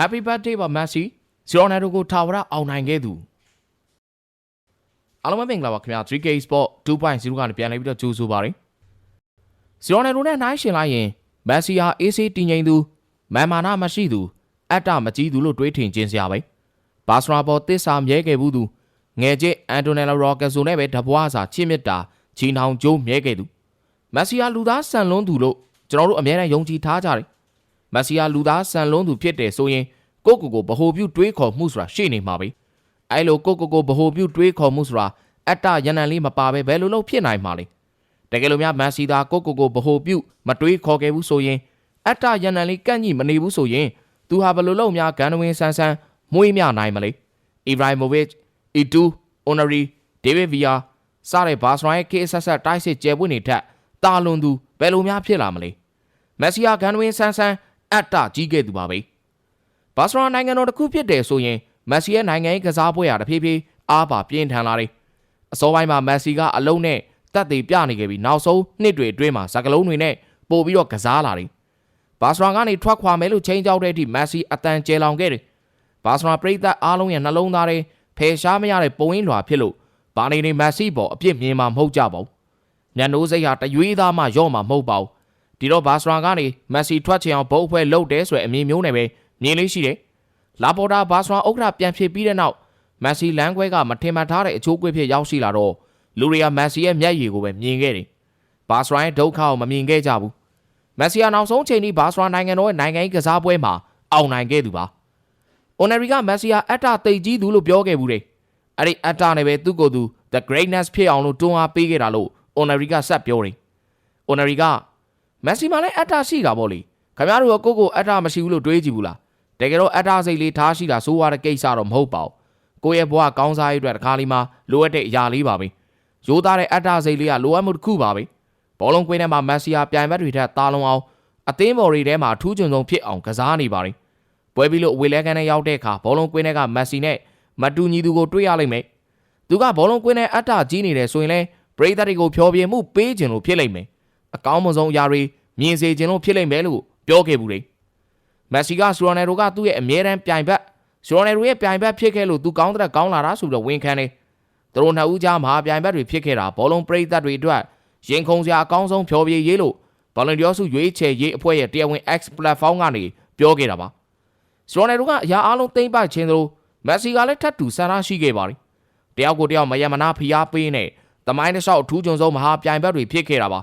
Happy birthday ပါ Messi စီရိုနယ်ဒိုကိုထာဝရအောင်နိုင်ခဲ့သူအားလုံးပဲမင်္ဂလာပါခင်ဗျာ 3K Sport 2.0ကနေပြန်လည်ပြီးတော့ကြိုးဆိုပါရစေစီရိုနယ်ဒိုနဲ့နှိုင်းရှင်လိုက်ရင် Messi ဟာ AC တည်ငြိမ်သူမန်မာနာမရှိသူအတ္တမကြီးသူလို့တွေးထင်ခြင်းစရာပဲဘာစရာပေါ်တစ္ဆာမြဲခဲ့ဘူးသူငယ်ချင်းအန်တိုနယ်လိုရော့ကက်ဆိုနဲ့ပဲတပွားစာချစ်မြတ်တာချီနှောင်ကျိုးမြဲခဲ့သူမက်ဆီဟာလူသားဆန်လွန်းသူလို့ကျွန်တော်တို့အများနဲ့ယုံကြည်ထားကြတယ် မက်ဆီဟာလူသားဆန်လွန်းသူဖြစ်တယ်ဆိုရင်ကိုယ့်ကိုယ်ကိုဗဟိုပြုတွေးခေါ်မှုဆိုတာရှိနေမှာပဲအဲလိုကိုယ့်ကိုယ်ကိုဗဟိုပြုတွေးခေါ်မှုဆိုတာအတ္တရဏန်လေးမပါပဲဘယ်လိုလုပ်ဖြစ်နိုင်မှာလဲတကယ်လို့များမက်ဆီသာကိုယ့်ကိုယ်ကိုဗဟိုပြုမတွေးခေါ်ခဲ့ဘူးဆိုရင်အတ္တရဏန်လေးကန့်ညိမနေဘူးဆိုရင်သူဟာဘယ်လိုလုပ်များဂန်နဝင်းဆန်းဆန်းမွေးမြနိုင်မလဲအီဗရိုင်မိုဗစ်အီတူအိုနရီဒေးဗစ်ဗီယာစတဲ့ဘာစရိုင်းကေဆက်ဆက်တိုက်စစ်ကျဲပွင့်နေထက်တာလွန်သူဘယ်လိုများဖြစ်လာမလဲမက်ဆီယာဂန်နဝင်းဆန်းဆန်း အတ္တကြီးခဲ့သူပါပဲဘာစရိုနိုင်ငံတော်တစ်ခုဖြစ်တယ်ဆိုရင်မက်ဆီရဲ့နိုင်ငံရေးကစားပွဲရာတစ်ဖြည်းဖြည်းအားပါပြင်းထန်လာတယ်အစောပိုင်းမှာမက်ဆီကအလုံးနဲ့တက်သေးပြနေခဲ့ပြီးနောက်ဆုံးနှစ်တွေအတွင်းမှာဇကလုံးတွေနဲ့ပို့ပြီးတော့ကစားလာတယ်ဘာစရိုကနေထွက်ခွာမယ်လို့ချိန်ကြောက်တဲ့အထိမက်ဆီအတန်ကျဲလောင်ခဲ့တယ်ဘာစရိုပရိသတ်အားလုံးရဲ့နှလုံးသားတွေဖယ်ရှားမရတဲ့ပုံရင်းလွာဖြစ်လို့ဘာနေနေမက်ဆီပေါ်အပြစ်မြင်မှာမဟုတ်ကြပါဘူးညနိုးစိတ်ဟာတရွေးသားမှရော့မှာမဟုတ်ပါဘူး ဒီတော့ဘာစရာကနေမက်ဆီထွက်ချင်အောင်ဘုတ်အဖွဲ့လှုပ်တယ်ဆိုတဲ့အမြင်မျိုးနဲ့ပဲမြင်လေးရှိတယ်လာပေါ်တာဘာစရာဥက္ကဋ္ဌပြန်ဖြစ်ပြီးတဲ့နောက်မက်ဆီလမ်းခွဲကမထင်မှတ်ထားတဲ့အချိုးကွေးဖြစ်ရောက်ရှိလာတော့လူတွေကမက်ဆီရဲ့မျက်ရည်ကိုပဲမြင်ခဲ့တယ်ဘာစရာရဲ့ဒုက္ခကိုမမြင်ခဲ့ကြဘူးမက်ဆီကနောက်ဆုံးချိန်ထိဘာစရာနိုင်ငံတော်ရဲ့နိုင်ငံရေးကစားပွဲမှာအောင်နိုင်ခဲ့သူပါအိုနယ်ရီကမက်ဆီယာအတ္တတိတ်ကြီးသူလို့ပြောခဲ့ဘူးတယ်အဲ့ဒီအတ္တနဲ့ပဲသူ့ကိုယ်သူ the greatness ဖြစ်အောင်လို့တွန်းအားပေးခဲ့တာလို့အိုနယ်ရီကဆက်ပြောတယ်အိုနယ်ရီက မက်ဆီမှာလည်းအတ္တရှိတာပေါ့လေခင်ဗျားတို့ကကိုယ့်ကိုအတ္တမရှိဘူးလို့တွေးကြည့်ဘူးလားတကယ်တော့အတ္တစိတ်လေးထားရှိတာစိုးရတဲ့ကိစ္စတော့မဟုတ်ပါဘူးကိုယ့်ရဲ့ဘဝကောင်းစားရေးအတွက်တစ်ခါလေးမှလိုအပ်တဲ့အရာလေးပါပဲရိုးသားတဲ့အတ္တစိတ်လေးကလိုအပ်မှုတစ်ခုပါပဲဘောလုံးကွင်းထဲမှာမက်ဆီယာပြိုင်ဘက်တွေထက်တာလုံအောင်အသင်းဘော်တွေထဲမှာအထူးချွန်ဆုံးဖြစ်အောင်ကစားနေပါတယ်ပွဲပြီးလို့အဝေလဲကန်နဲ့ရောက်တဲ့အခါဘောလုံးကွင်းထဲကမက်ဆီနဲ့မတူညီသူကိုတွေ့ရလိမ့်မယ်သူကဘောလုံးကွင်းထဲအတ္တကြီးနေတယ်ဆိုရင်လည်းပရိသတ်တွေကိုဖျော်ဖြေမှုပေးခြင်းလို့ဖြစ်လိမ့်မယ် အကောင်းဆုံးအရာတွေမြင်စေခြင်းလို့ဖြစ်လိမ့်မယ်လို့ပြောခဲ့ဘူးလေမက်ဆီကဆူရိုနယ်ဒိုကသူ့ရဲ့အမြဲတမ်းပြိုင်ဘက်ဆူရိုနယ်ဒိုရဲ့ပြိုင်ဘက်ဖြစ်ခဲ့လို့သူကောင်းတဲ့ကောင်းလာတာဆိုပြီးတော့ဝန်ခံတယ်သူတို့နှစ်ဦးကြားမှာပြိုင်ဘက်တွေဖြစ်ခဲ့တာဘောလုံးပရိသတ်တွေအတွက်ရင်ခုန်စရာအကောင်းဆုံးဖျော်ဖြေရေးလို့ဘောလုံးကျော်စုရွေးချယ်ရေးအဖွဲ့ရဲ့တရားဝင် X platform ကနေပြောခဲ့တာပါဆူရိုနယ်ဒိုကအရာအလုံးသိမ့်ပိုက်ခြင်းတို့မက်ဆီကလည်းထပ်တူဆန္ဒရှိခဲ့ပါတယ်တယောက်ကိုတယောက်မယမနာဖိအားပေးနေတမိုင်းတစ်လျှောက်အထူးကြုံဆုံးမဟာပြိုင်ဘက်တွေဖြစ်ခဲ့တာပါ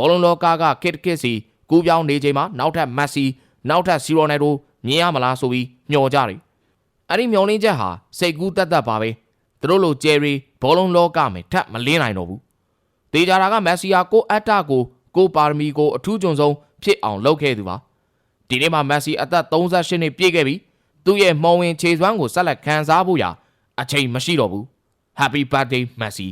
ဘောလုံးလောကကကစ်ကစ်စီကူးပြောင်းနေချိန်မှာနောက်ထပ်မက်ဆီနောက်ထပ်စီရိုနယ်ဒိုမြင်ရမလားဆိုပြီးမျှော်ကြတယ်အဲ့ဒီမျှော်လင့်ချက်ဟာစိတ်ကူးတက်တက်ပါပဲသူတို့လိုဂျယ်ရီဘောလုံးလောကမှာထပ်မလင်းနိုင်တော့ဘူးတေချာတာကမက်ဆီယာကိုအတ္တကိုကိုပါရမီကိုအထူးကြုံဆုံးဖြစ်အောင်လုပ်ခဲ့သူပါဒီနေ့မှာမက်ဆီအသက်38နှစ်ပြည့်ခဲ့ပြီသူ့ရဲ့မော်ဝင်ခြေစွမ်းကိုဆက်လက်ခံစားဖို့ရာအချိန်မရှိတော့ဘူး Happy birthday Messi